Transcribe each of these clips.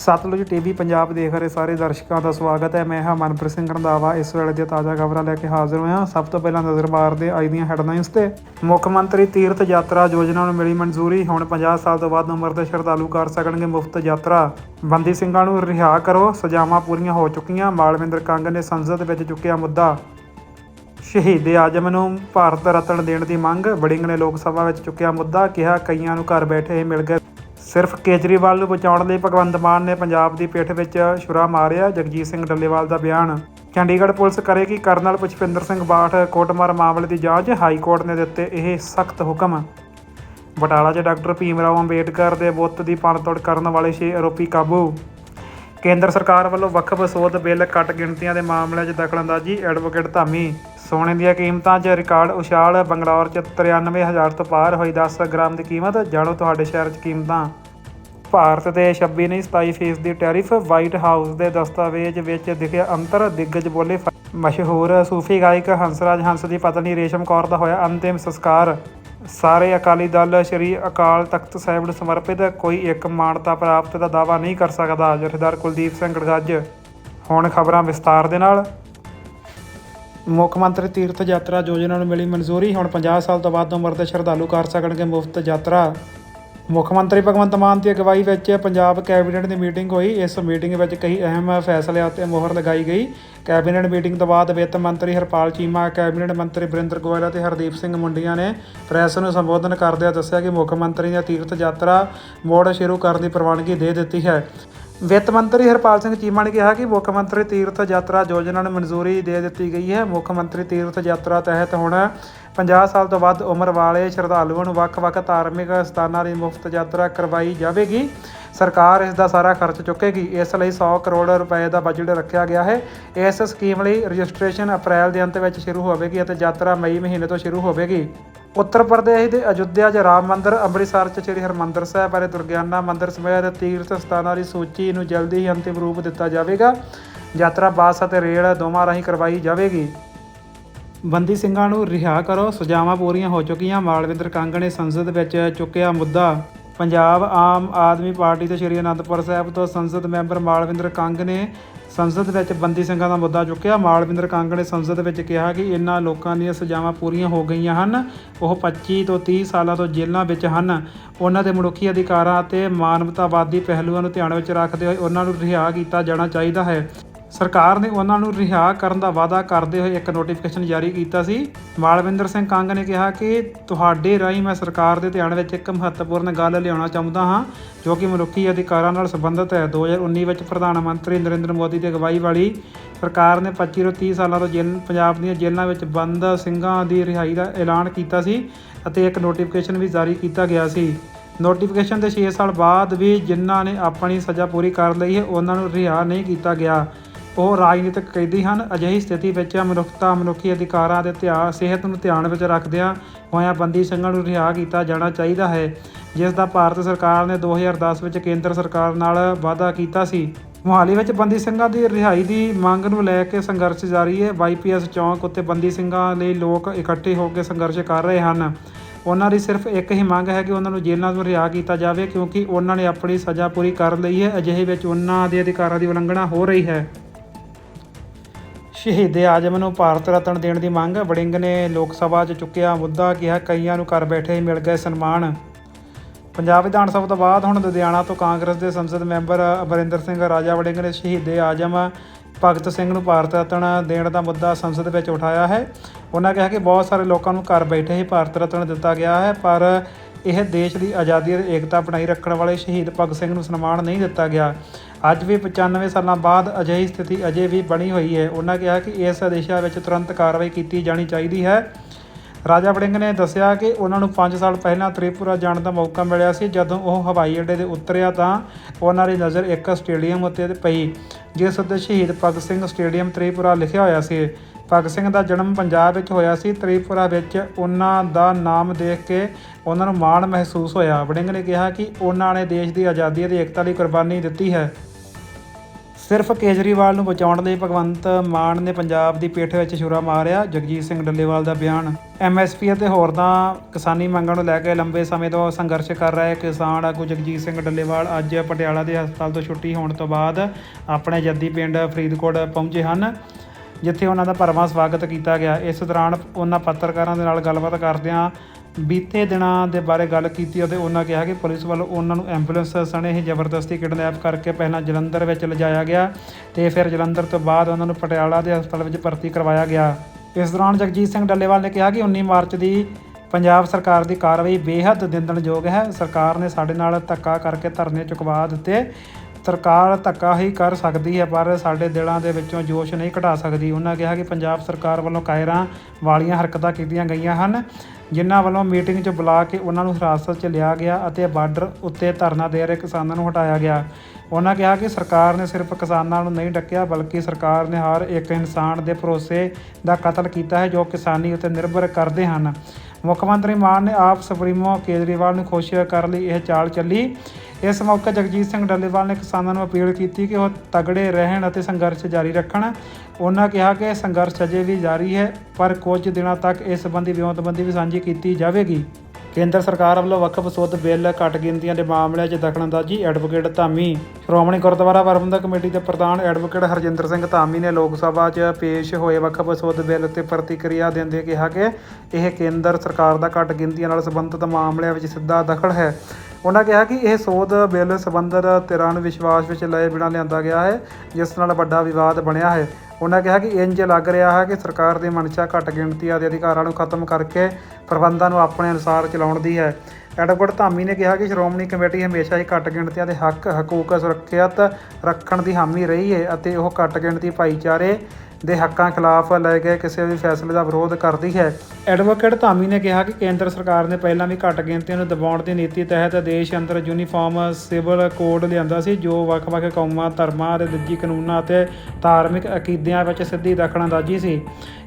Sutlej TV Punjab ਦੇਖ ਰਹੇ ਸਾਰੇ ਦਰਸ਼ਕਾਂ ਦਾ ਸਵਾਗਤ ਹੈ। ਮੈਂ ਹਾਂ ਮਨਪ੍ਰੀਤ ਸਿੰਘ ਰੰਧਾਵਾ। ਇਸ ਵੇਲੇ ਦੀਆਂ ਤਾਜ਼ਾ ਖਬਰਾਂ ਲੈ ਕੇ ਹਾਜ਼ਰ ਹੋਇਆ। ਸਭ ਤੋਂ ਪਹਿਲਾਂ ਨਜ਼ਰ ਮਾਰਦੇ ਅੱਜ ਦੀਆਂ ਹੈਡਲਾਈਨਸ ਤੇ ਮੁੱਖ ਮੰਤਰੀ ਤੀਰਥ ਯਾਤਰਾ ਯੋਜਨਾ ਨੂੰ ਮਿਲੀ ਮਨਜ਼ੂਰੀ। ਹੁਣ 50 ਸਾਲ ਤੋਂ ਬਾਅਦ ਉਮਰ ਦੇ ਸ਼ਰਧਾਲੂ ਕਰ ਸਕਣਗੇ ਮੁਫਤ ਯਾਤਰਾ। ਬੰਦੀ ਸਿੰਘਾਂ ਨੂੰ ਰਿਹਾ ਕਰੋ। ਸਜ਼ਾਵਾਂ ਪੂਰੀਆਂ ਹੋ ਚੁੱਕੀਆਂ। ਮਾਲਵਿੰਦਰ ਕੰਗ ਨੇ ਸੰਸਦ ਵਿੱਚ ਚੁੱਕਿਆ ਮੁੱਦਾ। ਸ਼ਹੀਦ ਆਜਮ ਨੂੰ ਭਾਰਤ ਰਤਨ ਦੇਣ ਦੀ ਮੰਗ। ਬੜਿੰਗ ਨੇ ਲੋਕ ਸਭਾ ਵਿੱਚ ਚੁੱਕਿਆ ਮੁੱਦਾ। ਕਿਹਾ ਕਈਆਂ ਨੂੰ ਘਰ ਬੈਠੇ ਹੀ ਮਿਲ ਗਏ ਸਿਰਫ ਕੇਜਰੀਵਾਲ ਨੂੰ ਬਚਾਉਣ ਲਈ ਭਗਵੰਤ ਮਾਨ ਨੇ ਪੰਜਾਬ ਦੀ ਪਿੱਠ ਵਿੱਚ ਛੁਰਾ ਮਾਰਿਆ। ਜਗਜੀਤ ਸਿੰਘ ਡੱਲੇਵਾਲ ਦਾ ਬਿਆਨ, ਚੰਡੀਗੜ੍ਹ ਪੁਲਿਸ ਕਰੇਗੀ ਕਰਨਲ ਪੁਸ਼ਪਿੰਦਰ ਸਿੰਘ ਬਾਠ ਕੋਟਮਾਰ ਮਾਮਲੇ ਦੀ ਜਾਂਚ ਹਾਈ ਕੋਰਟ ਨੇ ਦਿੱਤੇ, ਇਹ ਸਖਤ ਹੁਕਮ। ਬਟਾਲਾ 'ਚ ਡਾਕਟਰ ਭੀਮ ਰਾਓ ਅੰਬੇਡਕਰ ਦੇ ਬੁੱਤ ਦੀ ਤੋੜ ਕਰਨ ਵਾਲੇ 6 ਆਰੋਪੀ ਕਾਬੂ। ਕੇਂਦਰ ਸਰਕਾਰ ਵੱਲੋਂ ਵੱਖ ਸੋਧ ਬਿੱਲ ਕੱਟ ਗਿਣਤੀਆਂ ਦੇ ਮਾਮਲਿਆਂ 'ਚ ਦਖਲਅੰਦਾਜ਼ੀ, ਐਡਵੋਕੇਟ ਧਾਮੀ। ਸੋਨੇ ਦੀਆਂ ਕੀਮਤਾਂ 'ਚ ਰਿਕਾਰਡ ਉਛਾਲ, ਬੰਗਲੌਰ 'ਚ 93000 ਤੋਂ ਪਾਰ ਹੋਈ 10 ਗ੍ਰਾਮ ਦੀ ਕੀਮਤ, ਜਾਣੋ ਤੁਹਾਡੇ ਸ਼ਹਿਰ 'ਚ ਕੀਮਤਾਂ। ਭਾਰਤ ਦੇ 26 ਨਹੀਂ 27 ਫੀਸਦੀ ਟੈਰਿਫ ਵਾਈਟ ਹਾਊਸ ਦੇ ਦਸਤਾਵੇਜ਼ ਵਿੱਚ ਦਿਖਿਆ ਅੰਤਰ ਦਿੱਗਜ ਬੋਲੇ ਫ- ਮਸ਼ਹੂਰ ਸੂਫੀ ਗਾਇਕ ਹੰਸਰਾਜ ਹੰਸ ਦੀ ਪਤਨੀ ਰੇਸ਼ਮ ਕੌਰ ਦਾ ਹੋਇਆ ਅੰਤਿਮ ਸੰਸਕਾਰ। ਸਾਰੇ ਅਕਾਲੀ ਦਲ ਸ਼੍ਰੀ ਅਕਾਲ ਤਖਤ ਸਾਹਿਬ ਨੂੰ ਸਮਰਪਿਤ ਕੋਈ ਇੱਕ ਮਾਨਤਾ ਪ੍ਰਾਪਤ ਦਾ ਦਾਅਵਾ ਨਹੀਂ ਕਰ ਸਕਦਾ, ਜਥੇਦਾਰ ਕੁਲਦੀਪ ਸਿੰਘ ਗੜਗੱਜ। ਹੁਣ ਖਬਰਾਂ ਵਿਸਤਾਰ ਦੇ ਨਾਲ। ਮੁੱਖ ਮੰਤਰੀ ਤੀਰਥ ਯਾਤਰਾ ਯੋਜਨਾ ਨੂੰ ਮਿਲੀ ਮਨਜ਼ੂਰੀ, ਹੁਣ 50 ਸਾਲ ਤੋਂ ਵੱਧ ਉਮਰ ਦੇ ਸ਼ਰਧਾਲੂ ਕਰ ਸਕਣਗੇ ਮੁਫਤ ਯਾਤਰਾ। ਮੁੱਖ ਮੰਤਰੀ ਭਗਵੰਤ ਮਾਨ ਦੀ ਅਗਵਾਈ ਵਿੱਚ ਪੰਜਾਬ ਕੈਬਨਿਟ ਦੀ ਮੀਟਿੰਗ ਹੋਈ। ਇਸ ਮੀਟਿੰਗ ਵਿੱਚ ਕਈ ਅਹਿਮ ਫੈਸਲਿਆਂ ਉੱਤੇ ਮੋਹਰ ਲਗਾਈ ਗਈ। ਕੈਬਨਿਟ ਮੀਟਿੰਗ ਤੋਂ ਬਾਅਦ ਵਿੱਤ ਮੰਤਰੀ ਹਰਪਾਲ ਚੀਮਾ, ਕੈਬਨਿਟ ਮੰਤਰੀ ਬਰਿੰਦਰ ਗੋਇਲ ਅਤੇ ਹਰਦੀਪ ਸਿੰਘ ਮੁੰਡੀਆਂ ਨੇ ਪ੍ਰੈਸ ਨੂੰ ਸੰਬੋਧਨ ਕਰਦਿਆਂ ਦੱਸਿਆ ਕਿ ਮੁੱਖ ਮੰਤਰੀ ਨੇ ਤੀਰਥ ਯਾਤਰਾ ਮੋੜ ਸ਼ੁਰੂ ਕਰਨ ਦੀ ਪ੍ਰਵਾਨਗੀ ਦੇ ਦਿੱਤੀ ਹੈ। ਵਿੱਤ ਮੰਤਰੀ ਹਰਪਾਲ ਸਿੰਘ ਚੀਮਾ ਨੇ ਕਿਹਾ ਕਿ ਮੁੱਖ ਮੰਤਰੀ ਤੀਰਥ ਯਾਤਰਾ ਯੋਜਨਾ ਨੂੰ ਮਨਜ਼ੂਰੀ ਦੇ ਦਿੱਤੀ ਗਈ ਹੈ। ਮੁੱਖ ਮੰਤਰੀ ਤੀਰਥ ਯਾਤਰਾ ਤਹਿਤ ਹੁਣ 50 ਸਾਲ ਤੋਂ ਵੱਧ ਉਮਰ ਵਾਲੇ ਸ਼ਰਧਾਲੂਆਂ ਨੂੰ ਵੱਖ-ਵੱਖ ਧਾਰਮਿਕ ਸਥਾਨਾਂ ਦੀ ਮੁਫਤ ਯਾਤਰਾ ਕਰਵਾਈ ਜਾਵੇਗੀ। ਸਰਕਾਰ ਇਸ ਦਾ ਸਾਰਾ ਖਰਚ ਚੁੱਕੇਗੀ। ਇਸ ਲਈ 100 ਕਰੋੜ ਰੁਪਏ ਦਾ ਬਜਟ ਰੱਖਿਆ ਗਿਆ ਹੈ। ਇਸ ਸਕੀਮ ਲਈ ਰਜਿਸਟ੍ਰੇਸ਼ਨ ਅਪ੍ਰੈਲ ਦੇ ਅੰਤ ਵਿੱਚ ਸ਼ੁਰੂ ਹੋਵੇਗੀ ਅਤੇ ਯਾਤਰਾ ਮਈ ਮਹੀਨੇ ਤੋਂ ਸ਼ੁਰੂ ਹੋਵੇਗੀ। ਉੱਤਰ ਪ੍ਰਦੇਸ਼ ਦੇ ਅਯੁੱਧਿਆ 'ਚ ਰਾਮ ਮੰਦਿਰ, ਅੰਮ੍ਰਿਤਸਰ 'ਚ ਸ੍ਰੀ ਹਰਮੰਦਰ ਸਾਹਿਬ ਅਤੇ ਦੁਰਗਿਆਨਾ ਮੰਦਿਰ ਸਮੇਤ ਤੀਰਥ ਸਥਾਨਾਂ ਦੀ ਸੂਚੀ ਨੂੰ ਜਲਦੀ ਹੀ ਅੰਤਿਮ ਰੂਪ ਦਿੱਤਾ ਜਾਵੇਗਾ। ਯਾਤਰਾ, ਬੱਸ ਅਤੇ ਰੇਲ ਦੋਵਾਂ ਰਾਹੀਂ ਕਰਵਾਈ ਜਾਵੇਗੀ। ਬੰਦੀ ਸਿੰਘਾਂ ਨੂੰ ਰਿਹਾ ਕਰੋ। ਸਜ਼ਾਵਾਂ ਪੂਰੀਆਂ ਹੋ ਚੁੱਕੀਆਂ। ਮਾਲਵਿੰਦਰ ਕੰਗ ਨੇ ਸੰਸਦ ਵਿੱਚ ਚੁੱਕਿਆ ਮੁੱਦਾ। ਪੰਜਾਬ ਆਮ ਆਦਮੀ ਪਾਰਟੀ ਤੇ ਸ਼੍ਰੀ ਅਨੰਦਪੁਰ ਸਾਹਿਬ ਤੋਂ ਸੰਸਦ ਮੈਂਬਰ ਮਾਲਵਿੰਦਰ ਕੰਗ ਨੇ ਸੰਸਦ ਵਿੱਚ ਬੰਦੀ ਸਿੰਘਾਂ ਦਾ ਮੁੱਦਾ ਚੁੱਕਿਆ। ਮਾਲਵਿੰਦਰ ਕੰਗ ਨੇ ਸੰਸਦ ਵਿੱਚ ਕਿਹਾ ਕਿ ਇਨ੍ਹਾਂ ਲੋਕਾਂ ਦੀਆਂ ਸਜ਼ਾਵਾਂ ਪੂਰੀਆਂ ਹੋ ਗਈਆਂ ਹਨ। ਉਹ 25 ਤੋਂ 30 ਸਾਲਾਂ ਤੋਂ ਜੇਲ੍ਹਾਂ ਵਿੱਚ ਹਨ। ਉਹਨਾਂ ਦੇ ਮਨੁੱਖੀ ਅਧਿਕਾਰਾਂ ਅਤੇ ਮਾਨਵਤਾਵਾਦੀ ਪਹਿਲੂਆਂ ਨੂੰ ਧਿਆਨ ਵਿੱਚ ਰੱਖਦੇ ਹੋਏ ਉਹਨਾਂ ਨੂੰ ਰਿਹਾ ਕੀਤਾ ਜਾਣਾ ਚਾਹੀਦਾ ਹੈ। ਸਰਕਾਰ ਨੇ ਉਹਨਾਂ ਨੂੰ ਰਿਹਾ ਕਰਨ ਦਾ ਵਾਅਦਾ ਕਰਦੇ ਹੋਏ ਇੱਕ ਨੋਟੀਫਿਕੇਸ਼ਨ ਜਾਰੀ ਕੀਤਾ ਸੀ। ਮਾਲਵਿੰਦਰ ਸਿੰਘ ਕੰਗ ਨੇ ਕਿਹਾ ਕਿ ਤੁਹਾਡੇ ਰਾਹੀਂ ਮੈਂ ਸਰਕਾਰ ਦੇ ਧਿਆਨ ਵਿੱਚ ਇੱਕ ਮਹੱਤਵਪੂਰਨ ਗੱਲ ਲਿਆਉਣਾ ਚਾਹੁੰਦਾ ਹਾਂ, ਜੋ ਕਿ ਮਨੁੱਖੀ ਅਧਿਕਾਰਾਂ ਨਾਲ ਸੰਬੰਧਿਤ ਹੈ। 2019 ਵਿੱਚ ਪ੍ਰਧਾਨ ਮੰਤਰੀ ਨਰਿੰਦਰ ਮੋਦੀ ਦੀ ਅਗਵਾਈ ਵਾਲੀ ਸਰਕਾਰ ਨੇ 25 ਤੋਂ 30 ਸਾਲਾਂ ਤੋਂ ਜੇਲ੍ਹ, ਪੰਜਾਬ ਦੀਆਂ ਜੇਲ੍ਹਾਂ ਵਿੱਚ ਬੰਦ ਸਿੰਘਾਂ ਦੀ ਰਿਹਾਈ ਦਾ ਐਲਾਨ ਕੀਤਾ ਸੀ ਅਤੇ ਇੱਕ ਨੋਟੀਫਿਕੇਸ਼ਨ ਵੀ ਜਾਰੀ ਕੀਤਾ ਗਿਆ ਸੀ। ਨੋਟੀਫਿਕੇਸ਼ਨ ਦੇ 6 ਸਾਲ ਬਾਅਦ ਵੀ ਜਿਨ੍ਹਾਂ ਨੇ ਆਪਣੀ ਸਜ਼ਾ ਪੂਰੀ ਕਰ ਲਈ ਹੈ, ਉਹਨਾਂ ਨੂੰ ਰਿਹਾ ਨਹੀਂ ਕੀਤਾ ਗਿਆ। ਉਹ ਰਾਜਨੀਤਿਕ ਕੈਦੀ ਹਨ, ਅਜਿਹੀ ਸਥਿਤੀ ਵਿੱਚ ਮਨੁੱਖਤਾ, ਮਨੁੱਖੀ ਅਧਿਕਾਰਾਂ ਦੇ ਧਿਆਨ ਸਿਹਤ ਨੂੰ ਧਿਆਨ ਵਿੱਚ ਰੱਖਦਿਆਂ ਹੋਇਆਂ ਬੰਦੀ ਸਿੰਘਾਂ ਨੂੰ ਰਿਹਾ ਕੀਤਾ ਜਾਣਾ ਚਾਹੀਦਾ ਹੈ, ਜਿਸ ਦਾ ਭਾਰਤ ਸਰਕਾਰ ਨੇ 2010 ਵਿੱਚ ਕੇਂਦਰ ਸਰਕਾਰ ਨਾਲ ਵਾਅਦਾ ਕੀਤਾ ਸੀ। ਮੁਹਾਲੀ ਵਿੱਚ ਬੰਦੀ ਸਿੰਘਾਂ ਦੀ ਰਿਹਾਈ ਦੀ ਮੰਗ ਨੂੰ ਲੈ ਕੇ ਸੰਘਰਸ਼ ਜਾਰੀ ਹੈ। ਵਾਈਪੀਐਸ ਚੌਂਕ ਉੱਤੇ ਬੰਦੀ ਸਿੰਘਾਂ ਲਈ ਲੋਕ ਇਕੱਠੇ ਹੋ ਕੇ ਸੰਘਰਸ਼ ਕਰ ਰਹੇ ਹਨ। ਉਹਨਾਂ ਦੀ ਸਿਰਫ ਇੱਕ ਹੀ ਮੰਗ ਹੈ ਕਿ ਉਹਨਾਂ ਨੂੰ ਜੇਲ੍ਹਾਂ ਤੋਂ ਰਿਹਾ ਕੀਤਾ ਜਾਵੇ, ਕਿਉਂਕਿ ਉਹਨਾਂ ਨੇ ਆਪਣੀ ਸਜ਼ਾ ਪੂਰੀ ਕਰ ਲਈ ਹੈ। ਅਜਿਹੇ ਵਿੱਚ ਉਹਨਾਂ ਦੇ ਅਧਿਕਾਰਾਂ ਦੀ ਉਲੰਘਣਾ ਹੋ ਰਹੀ ਹੈ। ਸ਼ਹੀਦ ਆਜਮ ਨੂੰ ਭਾਰਤ ਰਤਨ ਦੇਣ ਦੀ ਮੰਗ, ਵੜਿੰਗ ਨੇ ਲੋਕ ਸਭਾ 'ਚ ਚੁੱਕਿਆ ਮੁੱਦਾ ਕਿਹਾ ਕਈਆਂ ਨੂੰ ਘਰ ਬੈਠੇ ਹੀ ਮਿਲ ਗਏ ਸਨਮਾਨ। ਪੰਜਾਬ ਵਿਧਾਨ ਸਭਾ ਤੋਂ ਬਾਅਦ ਹੁਣ ਲੁਧਿਆਣਾ ਤੋਂ ਕਾਂਗਰਸ ਦੇ ਸੰਸਦ ਮੈਂਬਰ ਅਮਰਿੰਦਰ ਸਿੰਘ ਰਾਜਾ ਵੜਿੰਗ ਨੇ ਸ਼ਹੀਦ ਆਜਮ ਭਗਤ ਸਿੰਘ ਨੂੰ ਭਾਰਤ ਰਤਨ ਦੇਣ ਦਾ ਮੁੱਦਾ ਸੰਸਦ ਵਿੱਚ ਉਠਾਇਆ ਹੈ। ਉਹਨਾਂ ਕਿਹਾ ਕਿ ਬਹੁਤ ਸਾਰੇ ਲੋਕਾਂ ਨੂੰ ਘਰ ਬੈਠੇ ਹੀ ਭਾਰਤ ਰਤਨ ਦਿੱਤਾ ਗਿਆ ਹੈ, ਪਰ ਇਹ ਦੇਸ਼ ਦੀ ਆਜ਼ਾਦੀ ਅਤੇ ਏਕਤਾ ਬਣਾਈ ਰੱਖਣ ਵਾਲੇ ਸ਼ਹੀਦ ਭਗਤ ਸਿੰਘ ਨੂੰ ਸਨਮਾਨ ਨਹੀਂ ਦਿੱਤਾ ਗਿਆ। ਅੱਜ ਵੀ 95 ਸਾਲਾਂ ਬਾਅਦ ਅਜਿਹੀ ਸਥਿਤੀ ਅਜੇ ਵੀ ਬਣੀ ਹੋਈ ਹੈ। ਉਹਨਾਂ ਕਿਹਾ ਕਿ ਇਸ ਦਿਸ਼ਾ ਵਿੱਚ ਤੁਰੰਤ ਕਾਰਵਾਈ ਕੀਤੀ ਜਾਣੀ ਚਾਹੀਦੀ ਹੈ। ਰਾਜਾ ਵੜਿੰਗ ਨੇ ਦੱਸਿਆ ਕਿ ਉਹਨਾਂ ਨੂੰ 5 ਸਾਲ ਪਹਿਲਾਂ ਤ੍ਰਿਪੁਰਾ ਜਾਣ ਦਾ ਮੌਕਾ ਮਿਲਿਆ ਸੀ। ਜਦੋਂ ਉਹ ਹਵਾਈ ਅੱਡੇ ਤੇ ਉਤਰਿਆ ਤਾਂ ਉਹਨਾਂ ਦੀ ਨਜ਼ਰ ਇੱਕ ਸਟੇਡੀਅਮ ਉੱਤੇ ਪਈ, ਜਿਸ ਉੱਤੇ ਸ਼ਹੀਦ ਭਗਤ ਸਿੰਘ ਸਟੇਡੀਅਮ ਤ੍ਰਿਪੁਰਾ ਲਿਖਿਆ ਹੋਇਆ ਸੀ। ਭਗਤ ਸਿੰਘ ਦਾ ਜਨਮ ਪੰਜਾਬ ਵਿੱਚ ਹੋਇਆ ਸੀ। ਤ੍ਰਿਪੁਰਾ ਵਿੱਚ ਉਹਨਾਂ ਦਾ ਨਾਮ ਦੇਖ ਕੇ ਉਹਨਾਂ ਨੂੰ ਮਾਣ ਮਹਿਸੂਸ ਹੋਇਆ। ਵੜਿੰਗ ਨੇ ਕਿਹਾ ਕਿ ਉਹਨਾਂ ਨੇ ਦੇਸ਼ ਦੀ ਆਜ਼ਾਦੀ ਅਤੇ ਏਕਤਾ ਲਈ ਕੁਰਬਾਨੀ ਦਿੱਤੀ ਹੈ। ਸਿਰਫ ਕੇਜਰੀਵਾਲ ਨੂੰ ਬਚਾਉਣ ਲਈ ਭਗਵੰਤ ਮਾਨ ਨੇ ਪੰਜਾਬ ਦੀ ਪੇਠ ਵਿੱਚ ਛੁਰਾ ਮਾਰਿਆ। ਜਗਜੀਤ ਸਿੰਘ ਡੱਲੇਵਾਲ ਦਾ ਬਿਆਨ ਐਮਐਸਪੀ ਅਤੇ ਹੋਰਨਾਂ ਕਿਸਾਨੀ ਮੰਗਾਂ ਨੂੰ ਲੈ ਕੇ ਲੰਬੇ ਸਮੇਂ ਤੋਂ ਸੰਘਰਸ਼ ਕਰ ਰਹੇ ਕਿਸਾਨ ਆਗੂ ਜਗਜੀਤ ਸਿੰਘ ਡੱਲੇਵਾਲ ਅੱਜ ਪਟਿਆਲਾ ਦੇ ਹਸਪਤਾਲ ਤੋਂ ਛੁੱਟੀ ਹੋਣ ਤੋਂ ਬਾਅਦ ਆਪਣੇ ਜੱਦੀ ਪਿੰਡ ਫਰੀਦਕੋਟ ਪਹੁੰਚੇ ਹਨ, ਜਿੱਥੇ ਉਹਨਾਂ ਦਾ ਭਰਵਾਂ ਸਵਾਗਤ ਕੀਤਾ ਗਿਆ। ਇਸ ਦੌਰਾਨ ਉਹਨਾਂ ਪੱਤਰਕਾਰਾਂ ਦੇ ਨਾਲ ਗੱਲਬਾਤ ਕਰਦਿਆਂ ਬੀਤੇ ਦਿਨਾਂ ਦੇ ਬਾਰੇ ਗੱਲ ਕੀਤੀ ਅਤੇ ਉਹਨਾਂ ਕਿਹਾ ਕਿ ਪੁਲਿਸ ਵੱਲੋਂ ਉਹਨਾਂ ਨੂੰ ਐਂਬੂਲੈਂਸ ਸਣੇ ਹੀ ਜ਼ਬਰਦਸਤੀ ਕਿਡਨੈਪ ਕਰਕੇ ਪਹਿਲਾਂ ਜਲੰਧਰ ਵਿੱਚ ਲਿਜਾਇਆ ਗਿਆ ਤੇ ਫਿਰ ਜਲੰਧਰ ਤੋਂ ਬਾਅਦ ਉਹਨਾਂ ਨੂੰ ਪਟਿਆਲਾ ਦੇ ਹਸਪਤਾਲ ਵਿੱਚ ਭਰਤੀ ਕਰਵਾਇਆ ਗਿਆ। ਇਸ ਦੌਰਾਨ ਜਗਜੀਤ ਸਿੰਘ ਡੱਲੇਵਾਲ ਨੇ ਕਿਹਾ ਕਿ 19 ਮਾਰਚ ਦੀ ਪੰਜਾਬ ਸਰਕਾਰ ਦੀ ਕਾਰਵਾਈ ਬੇਹੱਦ ਨਿੰਦਣਯੋਗ ਹੈ। ਸਰਕਾਰ ਨੇ ਸਾਡੇ ਨਾਲ ਧੱਕਾ ਕਰਕੇ ਧਰਨੇ ਚੁਕਵਾ ਦਿੱਤੇ। ਸਰਕਾਰ ਧੱਕਾ ਹੀ ਕਰ ਸਕਦੀ ਹੈ, ਪਰ ਸਾਡੇ ਦਿਲਾਂ ਦੇ ਵਿੱਚੋਂ ਜੋਸ਼ ਨਹੀਂ ਘਟਾ ਸਕਦੀ। ਉਹਨਾਂ ਕਿਹਾ ਕਿ ਪੰਜਾਬ ਸਰਕਾਰ ਵੱਲੋਂ ਕਾਇਰਾਂ ਵਾਲੀਆਂ ਹਰਕਤਾਂ ਕੀਤੀਆਂ ਗਈਆਂ ਹਨ। ਜਿਨ੍ਹਾਂ ਵੱਲੋਂ ਮੀਟਿੰਗ 'ਚ ਬੁਲਾ ਕੇ ਉਹਨਾਂ ਨੂੰ ਹਿਰਾਸਤ 'ਚ ਲਿਆ ਗਿਆ ਅਤੇ ਬਾਰਡਰ ਉੱਤੇ ਧਰਨਾ ਦੇ ਰਹੇ ਕਿਸਾਨਾਂ ਨੂੰ ਹਟਾਇਆ ਗਿਆ। ਉਹਨਾਂ ਕਿਹਾ ਕਿ ਸਰਕਾਰ ਨੇ ਸਿਰਫ ਕਿਸਾਨਾਂ ਨੂੰ ਨਹੀਂ ਡੱਕਿਆ, ਬਲਕਿ ਸਰਕਾਰ ਨੇ ਹਰ ਇੱਕ ਇਨਸਾਨ ਦੇ ਭਰੋਸੇ ਦਾ ਕਤਲ ਕੀਤਾ ਹੈ, ਜੋ ਕਿਸਾਨੀ ਉੱਤੇ ਨਿਰਭਰ ਕਰਦੇ ਹਨ। ਮੁੱਖ ਮੰਤਰੀ ਮਾਨ ਨੇ ਆਪ ਸੁਪਰੀਮੋ ਕੇਜਰੀਵਾਲ ਨੂੰ ਖੁਸ਼ ਕਰਨ ਲਈ ਇਹ ਚਾਲ ਚੱਲੀ। ਇਸ ਮੌਕੇ ਜਗਜੀਤ ਸਿੰਘ ਡੱਲੇਵਾਲ ਨੇ ਕਿਸਾਨਾਂ ਨੂੰ ਅਪੀਲ ਕੀਤੀ ਕਿ ਉਹ ਤਗੜੇ ਰਹਿਣ ਅਤੇ ਸੰਘਰਸ਼ ਜਾਰੀ ਰੱਖਣ। ਉਹਨਾਂ ਕਿਹਾ ਕਿ ਸੰਘਰਸ਼ ਅਜੇ ਵੀ ਜਾਰੀ ਹੈ, ਪਰ ਕੁਝ ਦਿਨਾਂ ਤੱਕ ਇਸ ਸੰਬੰਧੀ ਵਿਉਂਤਬੰਦੀ ਵੀ ਸਾਂਝੀ ਕੀਤੀ ਜਾਵੇਗੀ। ਕੇਂਦਰ ਸਰਕਾਰ ਵੱਲੋਂ ਵਕਫ ਸੋਧ ਬਿੱਲ, ਘੱਟ ਗਿਣਤੀਆਂ ਦੇ ਮਾਮਲਿਆਂ 'ਚ ਦਖਲਅੰਦਾਜ਼ੀ, ਐਡਵੋਕੇਟ ਧਾਮੀ। ਸ਼੍ਰੋਮਣੀ ਗੁਰਦੁਆਰਾ ਪ੍ਰਬੰਧਕ ਕਮੇਟੀ ਦੇ ਪ੍ਰਧਾਨ ਐਡਵੋਕੇਟ ਹਰਜਿੰਦਰ ਸਿੰਘ ਧਾਮੀ ਨੇ ਲੋਕ ਸਭਾ 'ਚ ਪੇਸ਼ ਹੋਏ ਵਕਫ ਸੋਧ ਬਿੱਲ ਤੇ ਪ੍ਰਤੀਕਿਰਿਆ ਦਿੰਦੇ ਕਿਹਾ ਕਿ ਇਹ ਕੇਂਦਰ ਸਰਕਾਰ ਦਾ ਘੱਟ ਗਿਣਤੀਆਂ ਨਾਲ ਸੰਬੰਧਿਤ ਮਾਮਲਿਆਂ ਵਿੱਚ ਸਿੱਧਾ ਦਖਲ ਹੈ। ਉਹਨਾਂ ਕਿਹਾ ਕਿ ਇਹ ਸੋਧ ਬਿੱਲ ਸੰਬੰਧਿਤ ਧਿਰਾਂ ਨੂੰ ਵਿਸ਼ਵਾਸ ਵਿੱਚ ਲਏ ਬਿਨਾਂ ਲਿਆਂਦਾ ਗਿਆ ਹੈ, ਜਿਸ ਨਾਲ ਵੱਡਾ ਵਿਵਾਦ ਬਣਿਆ ਹੈ। ਉਹਨਾਂ ਕਿਹਾ ਕਿ ਇੰਜ ਲੱਗ ਰਿਹਾ ਹੈ ਕਿ ਸਰਕਾਰ ਦੀ ਮਨਸ਼ਾ ਘੱਟ ਗਿਣਤੀਆਂ ਦੇ ਅਧਿਕਾਰਾਂ ਨੂੰ ਖਤਮ ਕਰਕੇ ਪ੍ਰਬੰਧਾਂ ਨੂੰ ਆਪਣੇ ਅਨੁਸਾਰ ਚਲਾਉਣ ਦੀ ਹੈ। ਐਡਵੋਕੇਟ ਧਾਮੀ ਨੇ ਕਿਹਾ ਕਿ ਸ਼੍ਰੋਮਣੀ ਕਮੇਟੀ ਹਮੇਸ਼ਾ ਹੀ ਘੱਟ ਗਿਣਤੀਆਂ ਦੇ ਹੱਕ, ਹਕੂਕ, ਸੁਰੱਖਿਅਤ ਰੱਖਣ ਦੀ ਹਾਮੀ ਰਹੀ ਹੈ ਅਤੇ ਉਹ ਘੱਟ ਗਿਣਤੀ ਭਾਈਚਾਰੇ ਦੇ ਹੱਕਾਂ ਖਿਲਾਫ ਲਏ ਗਏ ਕਿਸੇ ਵੀ ਫੈਸਲੇ ਦਾ ਵਿਰੋਧ ਕਰਦੀ ਹੈ। ਐਡਵੋਕੇਟ ਧਾਮੀ ਨੇ ਕਿਹਾ ਕਿ ਕੇਂਦਰ ਸਰਕਾਰ ਨੇ ਪਹਿਲਾਂ ਵੀ ਘੱਟ ਗਿਣਤੀਆਂ ਨੂੰ ਦਬਾਉਣ ਦੀ ਨੀਤੀ ਤਹਿਤ ਦੇਸ਼ ਅੰਦਰ ਯੂਨੀਫਾਰਮ ਸਿਵਲ ਕੋਡ ਲਿਆਂਦਾ ਸੀ, ਜੋ ਵੱਖ-ਵੱਖ ਕੌਮਾਂ, ਧਰਮਾਂ ਅਤੇ ਦੂਜੀ ਕਾਨੂੰਨਾਂ ਅਤੇ ਧਾਰਮਿਕ ਅਕੀਦਿਆਂ ਵਿੱਚ ਸਿੱਧੀ ਦਖਲਅੰਦਾਜ਼ੀ ਸੀ।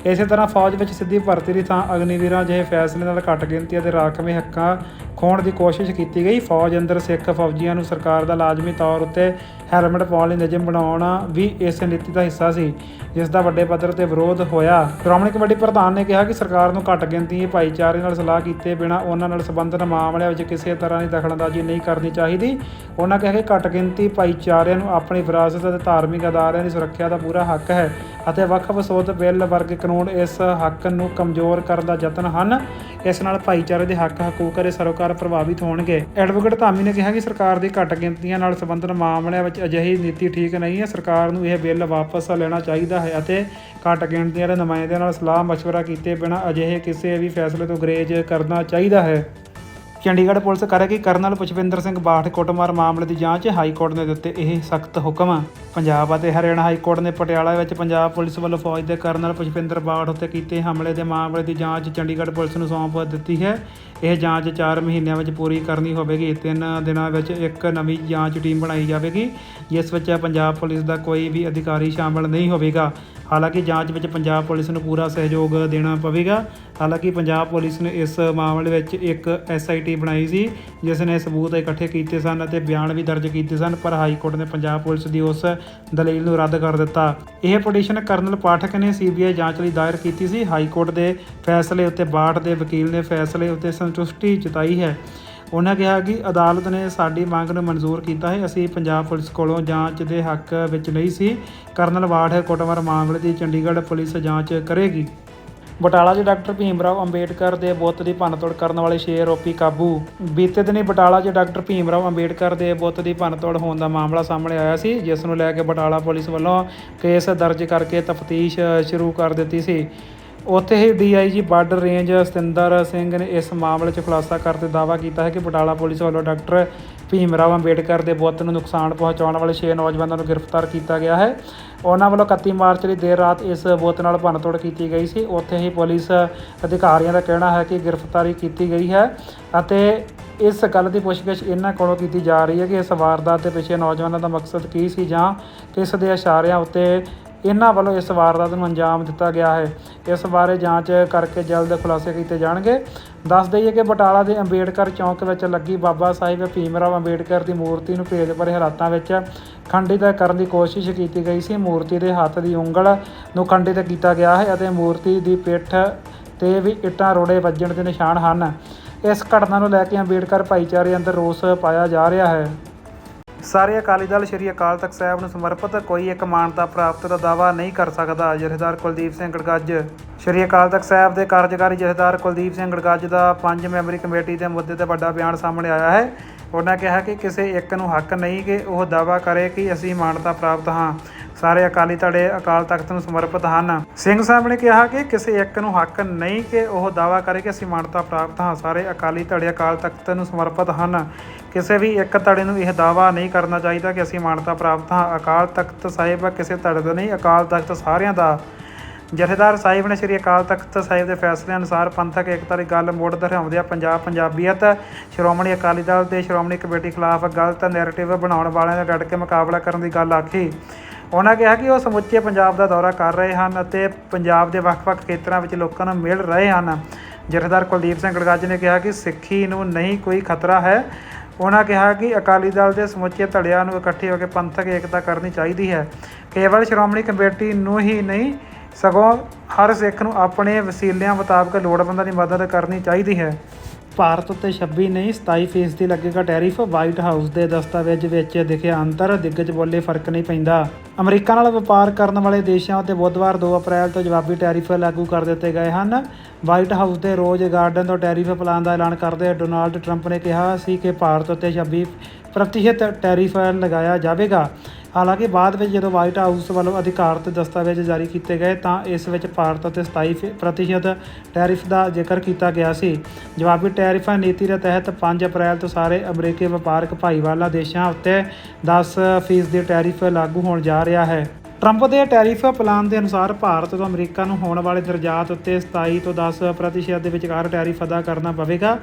ਇਸੇ ਤਰ੍ਹਾਂ ਫੌਜ ਵਿੱਚ ਸਿੱਧੀ ਭਰਤੀ ਦੀ ਥਾਂ ਅਗਨੀਵੀਰਾਂ ਜਿਹੇ ਫੈਸਲੇ ਨਾਲ ਘੱਟ ਗਿਣਤੀ ਅਤੇ ਰਾਖਵੇਂ ਹੱਕਾਂ ਖੋਣ ਦੀ ਕੋਸ਼ਿਸ਼ ਕੀਤੀ ਗਈ। ਫੌਜ ਅੰਦਰ ਸਿੱਖ ਫੌਜੀਆਂ ਨੂੰ ਸਰਕਾਰ ਦਾ ਲਾਜ਼ਮੀ ਤੌਰ ਉੱਤੇ ਹੈਲਮਟ ਪਾਉਣ ਲਈ ਨਿਯਮ ਬਣਾਉਣਾ ਵੀ ਇਸ ਨੀਤੀ ਦਾ ਹਿੱਸਾ ਸੀ, ਜਿਸ ਦਾ ਵੱਡੇ ਪੱਧਰ ਤੇ ਵਿਰੋਧ ਹੋਇਆ। ਸ਼੍ਰੋਮਣੀ ਕਮੇਟੀ ਪ੍ਰਧਾਨ ਨੇ ਕਿਹਾ ਕਿ ਸਰਕਾਰ ਨੂੰ ਘੱਟ ਗਿਣਤੀ ਭਾਈਚਾਰੇ ਨਾਲ ਸਲਾਹ ਕੀਤੇ ਬਿਨਾਂ ਉਹਨਾਂ ਨਾਲ ਸੰਬੰਧਿਤ ਮਾਮਲਿਆਂ ਵਿੱਚ ਕਿਸੇ ਤਰ੍ਹਾਂ ਦੀ ਦਖਲਅੰਦਾਜ਼ੀ ਨਹੀਂ ਕਰਨੀ ਚਾਹੀਦੀ। ਉਹਨਾਂ ਕਿਹਾ ਕਿ ਘੱਟ ਗਿਣਤੀ ਭਾਈਚਾਰਿਆਂ ਨੂੰ ਆਪਣੀ ਵਿਰਾਸਤ ਅਤੇ ਧਾਰਮਿਕ ਅਦਾਰਿਆਂ ਦੀ ਸੁਰੱਖਿਆ ਦਾ ਪੂਰਾ ਹੱਕ ਹੈ ਅਤੇ ਵਕਫ ਸੋਧ ਬਿੱਲ ਵਰਗੇ ਕਾਨੂੰਨ ਇਸ ਹੱਕ ਨੂੰ ਕਮਜ਼ੋਰ ਕਰਨ ਦਾ ਯਤਨ ਹਨ ਇਸ ਨਾਲ ਭਾਈਚਾਰੇ ਦੇ ਹੱਕ ਹਕੂਕ ਅਤੇ ਸਰੋਕਾਰ ਪ੍ਰਭਾਵਿਤ ਹੋਣਗੇ ਐਡਵੋਕੇਟ ਧਾਮੀ ਨੇ ਕਿਹਾ ਕਿ ਸਰਕਾਰ ਦੀ ਘੱਟ ਗਿਣਤੀਆਂ ਨਾਲ ਸੰਬੰਧਿਤ ਮਾਮਲਿਆਂ ਵਿੱਚ ਅਜਿਹੀ ਨੀਤੀ ਠੀਕ ਨਹੀਂ ਹੈ ਸਰਕਾਰ ਨੂੰ ਇਹ ਬਿੱਲ ਵਾਪਸ ਲੈਣਾ ਚਾਹੀਦਾ ਹੈ ਅਤੇ ਘੱਟ ਗਿਣਤੀਆਂ ਦੇ ਨੁਮਾਇੰਦਿਆਂ ਨਾਲ ਸਲਾਹ مشورہ ਕੀਤੇ ਬਿਨਾਂ ਅਜਿਹੇ ਕਿਸੇ ਵੀ ਫੈਸਲੇ ਤੋਂ ਗਰੇਜ ਕਰਨਾ ਚਾਹੀਦਾ ਹੈ ਚੰਡੀਗੜ੍ਹ ਪੁਲਿਸ ਕਰੇਗੀ ਕਰਨਲ ਪੁਸ਼ਪਿੰਦਰ ਸਿੰਘ ਬਾਠ ਕੁੱਟਮਾਰ ਮਾਮਲੇ ਦੀ ਜਾਂਚ ਹਾਈ ਕੋਰਟ ਨੇ ਦਿੱਤੇ ਇਹ ਸਖਤ ਹੁਕਮ ਪੰਜਾਬ ਅਤੇ ਹਰਿਆਣਾ ਹਾਈ ਕੋਰਟ ਨੇ ਪਟਿਆਲਾ ਵਿੱਚ ਪੰਜਾਬ ਪੁਲਿਸ ਵੱਲੋਂ ਫੌਜ ਦੇ ਕਰਨਲ ਪੁਸ਼ਪਿੰਦਰ ਬਾਠ ਉੱਤੇ ਕੀਤੇ ਹਮਲੇ ਦੇ ਮਾਮਲੇ ਦੀ ਜਾਂਚ ਚੰਡੀਗੜ੍ਹ ਪੁਲਿਸ ਨੂੰ ਸੌਂਪ ਦਿੱਤੀ ਹੈ। ਇਹ ਜਾਂਚ 4 ਮਹੀਨਿਆਂ ਵਿੱਚ ਪੂਰੀ ਕਰਨੀ ਹੋਵੇਗੀ। ਤਿੰਨ ਦਿਨਾਂ ਵਿੱਚ ਇੱਕ ਨਵੀਂ ਜਾਂਚ ਟੀਮ ਬਣਾਈ ਜਾਵੇਗੀ, ਜਿਸ ਵਿੱਚ ਪੰਜਾਬ ਪੁਲਿਸ ਦਾ ਕੋਈ ਵੀ ਅਧਿਕਾਰੀ ਸ਼ਾਮਲ ਨਹੀਂ ਹੋਵੇਗਾ। ਹਾਲਾਂਕਿ ਜਾਂਚ ਵਿੱਚ ਪੰਜਾਬ ਪੁਲਿਸ ਨੂੰ ਪੂਰਾ ਸਹਿਯੋਗ ਦੇਣਾ ਪਵੇਗਾ। ਹਾਲਾਂਕਿ ਪੰਜਾਬ ਪੁਲਿਸ ਨੇ ਇਸ ਮਾਮਲੇ ਵਿੱਚ ਇੱਕ ਐਸਆਈਟੀ ਬਣਾਈ ਸੀ, ਜਿਸ ਨੇ ਸਬੂਤ ਇਕੱਠੇ ਕੀਤੇ ਸਨ ਅਤੇ ਬਿਆਨ ਵੀ ਦਰਜ ਕੀਤੇ ਸਨ, ਪਰ ਹਾਈ ਕੋਰਟ ਨੇ ਪੰਜਾਬ ਪੁਲਿਸ ਦੀ ਉਸ ਦਲੀਲ ਨੂੰ ਰੱਦ ਕਰ ਦਿੱਤਾ। ਇਹ ਪਟੀਸ਼ਨ ਕਰਨਲ ਪਾਠਕ ਨੇ ਸੀਬੀਆਈ ਜਾਂਚ ਲਈ ਦਾਇਰ ਕੀਤੀ ਸੀ। ਹਾਈ ਕੋਰਟ ਦੇ ਫੈਸਲੇ ਉੱਤੇ ਬਾਠ ਦੇ ਵਕੀਲ ਨੇ ਫੈਸਲੇ ਉੱਤੇ ਸੰਤੁਸ਼ਟੀ ਜਤਾਈ ਹੈ। ਉਹਨਾਂ ਕਿਹਾ ਕਿ ਅਦਾਲਤ ਨੇ ਸਾਡੀ ਮੰਗ ਨੂੰ ਮਨਜ਼ੂਰ ਕੀਤਾ ਹੈ। ਅਸੀਂ ਪੰਜਾਬ ਪੁਲਿਸ ਕੋਲੋਂ ਜਾਂਚ ਦੇ ਹੱਕ ਵਿੱਚ ਨਹੀਂ ਸੀ। ਕਰਨਲ ਬਾਠ ਕੁੱਟਮਾਰ ਮਾਮਲੇ ਦੀ ਚੰਡੀਗੜ੍ਹ ਪੁਲਿਸ ਜਾਂਚ ਕਰੇਗੀ। ਬਟਾਲਾ 'ਚ ਡਾਕਟਰ ਭੀਮ ਰਾਓ ਅੰਬੇਡਕਰ ਦੇ ਬੁੱਤ ਦੀ ਭੰਨਤੋੜ ਕਰਨ ਵਾਲੇ ਛੇ ਆਰੋਪੀ ਕਾਬੂ। ਬੀਤੇ ਦਿਨੀ ਬਟਾਲਾ 'ਚ ਡਾਕਟਰ ਭੀਮ ਰਾਓ ਅੰਬੇਡਕਰ ਦੇ ਬੁੱਤ ਦੀ ਭੰਨਤੋੜ ਹੋਣ ਦਾ ਮਾਮਲਾ ਸਾਹਮਣੇ ਆਇਆ ਸੀ, ਜਿਸ ਨੂੰ ਲੈ ਕੇ ਬਟਾਲਾ ਪੁਲਿਸ ਵੱਲੋਂ ਕੇਸ ਦਰਜ ਕਰਕੇ ਤਫਤੀਸ਼ ਸ਼ੁਰੂ ਕਰ ਦਿੱਤੀ ਸੀ। ਉੱਥੇ ਹੀ DIG border range Satinder Singh ਨੇ ਇਸ ਮਾਮਲੇ 'ਚ ਖੁਲਾਸਾ ਕਰਦੇ ਦਾਅਵਾ ਕੀਤਾ ਹੈ ਕਿ ਬਟਾਲਾ ਪੁਲਿਸ ਵੱਲੋਂ ਡਾਕਟਰ ਭੀਮ ਰਾਓ ਅੰਬੇਡਕਰ ਦੇ ਬੁੱਤ ਨੂੰ ਨੁਕਸਾਨ ਪਹੁੰਚਾਉਣ ਵਾਲੇ 6 ਨੌਜਵਾਨਾਂ ਨੂੰ ਗ੍ਰਿਫਤਾਰ ਕੀਤਾ ਗਿਆ ਹੈ। ਉਹਨਾਂ ਵੱਲੋਂ 31 ਮਾਰਚ ਦੀ ਦੇਰ ਰਾਤ ਇਸ ਬੁੱਤ ਨਾਲ ਭੰਨਤੋੜ ਕੀਤੀ ਗਈ ਸੀ। ਉੱਥੇ ਹੀ ਪੁਲਿਸ ਅਧਿਕਾਰੀਆਂ ਦਾ ਕਹਿਣਾ ਹੈ ਕਿ ਗ੍ਰਿਫਤਾਰੀ ਕੀਤੀ ਗਈ ਹੈ ਅਤੇ ਇਸ ਗੱਲ ਦੀ ਪੁੱਛਗਿੱਛ ਇਹਨਾਂ ਕੋਲੋਂ ਕੀਤੀ ਜਾ ਰਹੀ ਹੈ ਕਿ ਇਸ ਵਾਰਦਾਤ ਦੇ ਪਿੱਛੇ ਨੌਜਵਾਨਾਂ ਦਾ ਮਕਸਦ ਕੀ ਸੀ ਜਾਂ ਕਿਸ ਦੇ ਇਸ਼ਾਰਿਆਂ ਉੱਤੇ ਇਹਨਾਂ ਵੱਲੋਂ ਇਸ ਵਾਰਦਾਤ ਨੂੰ ਅੰਜਾਮ ਦਿੱਤਾ ਗਿਆ ਹੈ। ਇਸ ਬਾਰੇ ਜਾਂਚ ਕਰਕੇ ਜਲਦ ਖੁਲਾਸੇ ਕੀਤੇ ਜਾਣਗੇ। ਦੱਸ ਦਈਏ ਕਿ ਬਟਾਲਾ ਦੇ ਅੰਬੇਡਕਰ ਚੌਂਕ ਵਿੱਚ ਲੱਗੀ ਬਾਬਾ ਸਾਹਿਬ ਭੀਮਰਾਓ ਅੰਬੇਡਕਰ ਦੀ ਮੂਰਤੀ ਨੂੰ ਭੇਦ ਭਰੇ ਹਾਲਾਤਾਂ ਵਿੱਚ ਖੰਡਿਤ ਕਰਨ ਦੀ ਕੋਸ਼ਿਸ਼ ਕੀਤੀ ਗਈ ਸੀ। ਮੂਰਤੀ ਦੇ ਹੱਥ ਦੀ ਉਂਗਲ ਨੂੰ ਖੰਡਿਤ ਕੀਤਾ ਗਿਆ ਹੈ ਅਤੇ ਮੂਰਤੀ ਦੀ ਪਿੱਠ ਤੇ ਵੀ ਇੱਟਾਂ ਰੋੜੇ ਵੱਜਣ ਦੇ ਨਿਸ਼ਾਨ ਹਨ। ਇਸ ਘਟਨਾ ਨੂੰ ਲੈ ਕੇ ਅੰਬੇਡਕਰ ਭਾਈਚਾਰੇ ਅੰਦਰ ਰੋਸ ਪਾਇਆ ਜਾ ਰਿਹਾ ਹੈ। ਸਾਰੇ ਅਕਾਲੀ ਦਲ ਸ਼੍ਰੀ ਅਕਾਲ ਤਖਤ ਸਾਹਿਬ ਨੂੰ ਸਮਰਪਿਤ ਕੋਈ ਇੱਕ ਮਾਨਤਾ ਪ੍ਰਾਪਤ ਦਾ ਦਾਅਵਾ ਨਹੀਂ ਕਰ ਸਕਦਾ, ਜਥੇਦਾਰ ਕੁਲਦੀਪ ਸਿੰਘ ਗੜਗੱਜ। ਸ਼੍ਰੀ ਅਕਾਲ ਤਖਤ ਸਾਹਿਬ ਦੇ ਕਾਰਜਕਾਰੀ ਜਥੇਦਾਰ ਕੁਲਦੀਪ ਸਿੰਘ ਗੜਗੱਜ ਦਾ ਪੰਜ ਮੈਂਬਰੀ ਕਮੇਟੀ ਦੇ ਮੁੱਦੇ ਤੇ ਵੱਡਾ ਬਿਆਨ ਸਾਹਮਣੇ ਆਇਆ ਹੈ। ਉਹਨਾਂ ਕਿਹਾ ਕਿ ਕਿਸੇ ਇੱਕ ਨੂੰ ਹੱਕ ਨਹੀਂ ਕਿ ਉਹ ਦਾਅਵਾ ਕਰੇ ਕਿ ਅਸੀਂ ਮਾਨਤਾ ਪ੍ਰਾਪਤ ਹਾਂ। ਸਾਰੇ ਅਕਾਲੀ ਧੜੇ ਅਕਾਲ ਤਖਤ ਨੂੰ ਸਮਰਪਿਤ ਹਨ। ਸਿੰਘ ਸਾਹਿਬ ਨੇ ਕਿਹਾ ਕਿ ਕਿਸੇ ਇੱਕ ਨੂੰ ਹੱਕ ਨਹੀਂ ਕਿ ਉਹ ਦਾਅਵਾ ਕਰੇ ਕਿ ਅਸੀਂ ਮਾਨਤਾ ਪ੍ਰਾਪਤ ਹਾਂ। ਸਾਰੇ ਅਕਾਲੀ ਧੜੇ ਅਕਾਲ ਤਖਤ ਨੂੰ ਸਮਰਪਿਤ ਹਨ। ਕਿਸੇ ਵੀ ਇੱਕ ਧੜੇ ਨੂੰ ਇਹ ਦਾਅਵਾ ਨਹੀਂ ਕਰਨਾ ਚਾਹੀਦਾ ਕਿ ਅਸੀਂ ਮਾਨਤਾ ਪ੍ਰਾਪਤ ਹਾਂ। ਅਕਾਲ ਤਖਤ ਸਾਹਿਬ ਕਿਸੇ ਧੜੇ ਦਾ ਨਹੀਂ, ਅਕਾਲ ਤਖਤ ਸਾਰਿਆਂ ਦਾ। ਜਥੇਦਾਰ ਸਾਹਿਬ ਨੇ ਸ੍ਰੀ ਅਕਾਲ ਤਖਤ ਸਾਹਿਬ ਦੇ ਫੈਸਲੇ ਅਨੁਸਾਰ ਪੰਥਕ ਏਕਤਾ ਦੀ ਗੱਲ ਮੋੜ ਦੁਹਰਾਉਂਦਿਆਂ ਪੰਜਾਬ ਪੰਜਾਬੀਅਤ ਸ਼੍ਰੋਮਣੀ ਅਕਾਲੀ ਦਲ ਤੇ ਸ਼੍ਰੋਮਣੀ ਕਮੇਟੀ ਖਿਲਾਫ ਗਲਤ ਨੈਰੇਟਿਵ ਬਣਾਉਣ ਵਾਲਿਆਂ ਦਾ ਡਟ ਕੇ ਮੁਕਾਬਲਾ ਕਰਨ ਦੀ ਗੱਲ ਆਖੀ। ਉਹਨਾਂ ਕਿਹਾ ਕਿ ਉਹ ਸਮੁੱਚੇ ਪੰਜਾਬ ਦਾ ਦੌਰਾ ਕਰ ਰਹੇ ਹਨ ਅਤੇ ਪੰਜਾਬ ਦੇ ਵੱਖ-ਵੱਖ ਖੇਤਰਾਂ ਵਿੱਚ ਲੋਕਾਂ ਨੂੰ ਮਿਲ ਰਹੇ ਹਨ। ਜਥੇਦਾਰ ਕੁਲਦੀਪ ਸਿੰਘ ਗੜਗੱਜ ਨੇ ਕਿਹਾ ਕਿ ਸਿੱਖੀ ਨੂੰ ਨਹੀਂ ਕੋਈ ਖਤਰਾ ਹੈ। ਉਹਨਾਂ ਕਿਹਾ ਕਿ ਅਕਾਲੀ ਦਲ ਦੇ ਸਮੁੱਚੇ ਧੜਿਆਂ ਨੂੰ ਇਕੱਠੇ ਹੋ ਕੇ ਪੰਥਕ ਏਕਤਾ ਕਰਨੀ ਚਾਹੀਦੀ ਹੈ। ਕੇਵਲ ਸ਼੍ਰੋਮਣੀ ਕਮੇਟੀ ਨੂੰ ਹੀ ਨਹੀਂ, ਸਗੋਂ ਹਰ ਸਿੱਖ ਨੂੰ ਆਪਣੇ ਵਸੀਲਿਆਂ ਮੁਤਾਬਕ ਲੋੜਵੰਦਾਂ ਦੀ ਮਦਦ ਕਰਨੀ ਚਾਹੀਦੀ ਹੈ। ਭਾਰਤ ਉੱਤੇ 26 ਨਹੀਂ 27 ਫੀਸਦੀ ਲੱਗੇਗਾ ਟੈਰਿਫ। ਵਾਈਟ ਹਾਊਸ ਦੇ ਦਸਤਾਵੇਜ਼ ਵਿੱਚ ਦਿਖਿਆ ਅੰਤਰ ਦਿੱਗਜ ਬੋਲੇ ਫ਼ਰਕ ਨਹੀਂ ਪੈਂਦਾ। ਅਮਰੀਕਾ ਨਾਲ ਵਪਾਰ ਕਰਨ ਵਾਲੇ ਦੇਸ਼ਾਂ ਉੱਤੇ ਬੁੱਧਵਾਰ 2 ਅਪ੍ਰੈਲ ਤੋਂ ਜਵਾਬੀ ਟੈਰਿਫ ਲਾਗੂ ਕਰ ਦਿੱਤੇ ਗਏ ਹਨ। ਵਾਈਟ ਹਾਊਸ ਦੇ ਰੋਜ਼ ਗਾਰਡਨ ਤੋਂ ਟੈਰਿਫ ਪਲਾਨ ਦਾ ਐਲਾਨ ਕਰਦੇ ਡੋਨਾਲਡ ਟਰੰਪ ਨੇ ਕਿਹਾ ਸੀ ਕਿ ਭਾਰਤ ਉੱਤੇ 26 ਪ੍ਰਤੀਸ਼ਤ ਟੈਰਿਫ ਲਗਾਇਆ ਜਾਵੇਗਾ। ਹਾਲਾਂਕਿ ਬਾਅਦ ਵਿੱਚ ਜਦੋਂ ਵਾਈਟ ਹਾਊਸ ਵੱਲੋਂ ਅਧਿਕਾਰਤ ਦਸਤਾਵੇਜ਼ ਜਾਰੀ ਕੀਤੇ ਗਏ ਤਾਂ ਇਸ ਵਿੱਚ ਭਾਰਤ ਅਤੇ 27 ਫੀ- ਪ੍ਰਤੀਸ਼ਤ ਟੈਰਿਫ ਦਾ ਜ਼ਿਕਰ ਕੀਤਾ ਗਿਆ ਸੀ। ਜਵਾਬੀ ਟੈਰਿਫ ਨੀਤੀ ਦੇ ਤਹਿਤ 5 ਅਪ੍ਰੈਲ ਤੋਂ ਸਾਰੇ ਅਮਰੀਕੀ ਵਪਾਰਕ ਭਾਈਵਾਲਾ ਦੇਸ਼ਾਂ ਉੱਤੇ 10% ਦੀ ਟੈਰਿਫ ਲਾਗੂ ਹੋਣ ਜਾ ਰਿਹਾ ਹੈ। ਟਰੰਪ ਦੇ ਟੈਰਿਫ ਪਲਾਨ ਦੇ ਅਨੁਸਾਰ ਭਾਰਤ ਤੋਂ ਅਮਰੀਕਾ ਨੂੰ ਹੋਣ ਵਾਲੇ ਦਰਜਾਤ ਉੱਤੇ 27 ਤੋਂ 10% ਪ੍ਰਤੀਸ਼ਤ ਦੇ ਵਿਚਕਾਰ ਟੈਰਿਫ ਅਦਾ ਕਰਨਾ ਪਵੇਗਾ।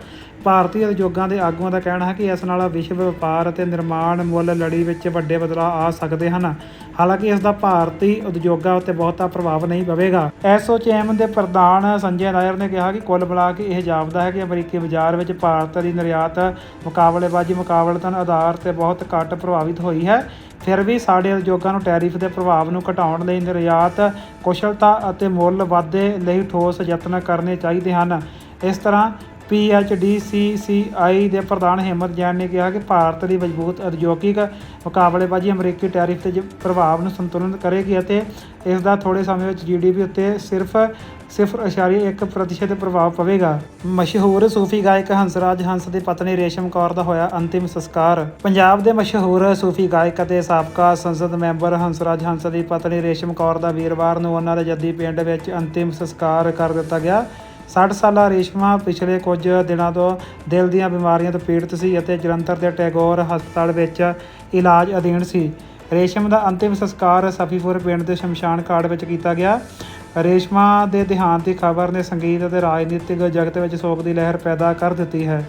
ਭਾਰਤੀ ਉਦਯੋਗਾਂ ਦੇ ਆਗੂਆਂ ਦਾ ਕਹਿਣਾ ਹੈ ਕਿ ਇਸ ਨਾਲ ਵਿਸ਼ਵ ਵਪਾਰ ਅਤੇ ਨਿਰਮਾਣ ਮੁੱਲ ਲੜੀ ਵਿੱਚ ਵੱਡੇ ਬਦਲਾਅ ਆ ਸਕਦੇ ਹਨ। ਹਾਲਾਂਕਿ ਇਸ ਦਾ ਭਾਰਤੀ ਉਦਯੋਗਾਂ ਉੱਤੇ ਬਹੁਤਾ ਪ੍ਰਭਾਵ ਨਹੀਂ ਪਵੇਗਾ। ਐਸਓਚਐਮ ਦੇ ਪ੍ਰਧਾਨ ਸੰਜੇ ਨਾਇਰ ਨੇ ਕਿਹਾ ਕਿ ਕੁੱਲ ਮਿਲਾ ਕੇ ਇਹ ਜਾਪਦਾ ਹੈ ਕਿ ਅਮਰੀਕੀ ਬਾਜ਼ਾਰ ਵਿੱਚ ਭਾਰਤ ਦੀ ਨਿਰਯਾਤ ਮੁਕਾਬਲੇਬਾਜ਼ੀ ਮੁਕਾਬਲਤਨ ਆਧਾਰ ਤੇ ਬਹੁਤ ਘੱਟ ਪ੍ਰਭਾਵਿਤ ਹੋਈ ਹੈ। ਫਿਰ ਵੀ ਸਾਡੇ ਉਦਯੋਗਾਂ ਨੂੰ ਟੈਰਿਫ ਦੇ ਪ੍ਰਭਾਵ ਨੂੰ ਘਟਾਉਣ ਲਈ ਨਿਰਯਾਤ, ਕੁਸ਼ਲਤਾ ਅਤੇ ਮੁੱਲ ਵਾਧੇ ਲਈ ਠੋਸ ਯਤਨ ਕਰਨੇ ਚਾਹੀਦੇ ਹਨ। ਇਸ ਤਰ੍ਹਾਂ PHDCCI ਦੇ ਪ੍ਰਧਾਨ ਹਿੰਮਤ ਜੈਨ ਨੇ ਕਿਹਾ ਕਿ ਭਾਰਤ ਦੀ ਮਜ਼ਬੂਤ ਉਦਯੋਗਿਕ ਮੁਕਾਬਲੇਬਾਜ਼ੀ ਅਮਰੀਕੀ ਟੈਰਿਫ ਦੇ ਜ- ਪ੍ਰਭਾਵ ਨੂੰ ਸੰਤੁਲਨ ਕਰੇਗੀ ਅਤੇ ਇਸ ਦਾ ਥੋੜੇ ਸਮੇਂ ਵਿੱਚ GDP ਉੱਤੇ ਸਿਰਫ 0.1% ਪ੍ਰਤੀਸ਼ਤ ਪ੍ਰਭਾਵ ਪਵੇਗਾ। ਮਸ਼ਹੂਰ ਸੂਫੀ ਗਾਇਕ ਹੰਸਰਾਜ ਹੰਸ ਦੀ ਪਤਨੀ ਰੇਸ਼ਮ ਕੌਰ ਦਾ ਹੋਇਆ ਅੰਤਿਮ ਸੰਸਕਾਰ। ਪੰਜਾਬ ਦੇ ਮਸ਼ਹੂਰ ਸੂਫੀ ਗਾਇਕ ਅਤੇ ਸਾਬਕਾ ਸੰਸਦ ਮੈਂਬਰ ਹੰਸਰਾਜ ਹੰਸ ਦੀ ਪਤਨੀ ਰੇਸ਼ਮ ਕੌਰ ਦਾ ਵੀਰਵਾਰ ਨੂੰ ਉਹਨਾਂ ਦੇ ਜੱਦੀ ਪਿੰਡ ਵਿੱਚ ਅੰਤਿਮ ਸੰਸਕਾਰ ਕਰ ਦਿੱਤਾ ਗਿਆ। 60 ਸਾਲਾ ਰੇਸ਼ਮਾ ਪਿਛਲੇ ਕੁਝ ਦਿਨਾਂ ਤੋਂ ਦਿਲ ਦੀਆਂ ਬਿਮਾਰੀਆਂ ਤੋਂ ਪੀੜਤ ਸੀ ਅਤੇ ਜਲੰਧਰ ਦੇ ਟੈਗੋਰ ਹਸਪਤਾਲ ਵਿੱਚ ਇਲਾਜ ਅਧੀਨ ਸੀ। ਰੇਸ਼ਮ ਦਾ ਅੰਤਿਮ ਸੰਸਕਾਰ ਸਫੀਪੁਰ ਪਿੰਡ ਦੇ ਸ਼ਮਸ਼ਾਨ ਘਾਟ ਵਿੱਚ ਕੀਤਾ ਗਿਆ। ਰੇਸ਼ਮਾ ਦੇ ਦੇਹਾਂਤ ਦੀ ਖਬਰ ਨੇ ਸੰਗੀਤ ਅਤੇ ਰਾਜਨੀਤਿਕ ਜਗਤ ਵਿੱਚ ਸੋਗ ਦੀ ਲਹਿਰ ਪੈਦਾ ਕਰ ਦਿੱਤੀ ਹੈ।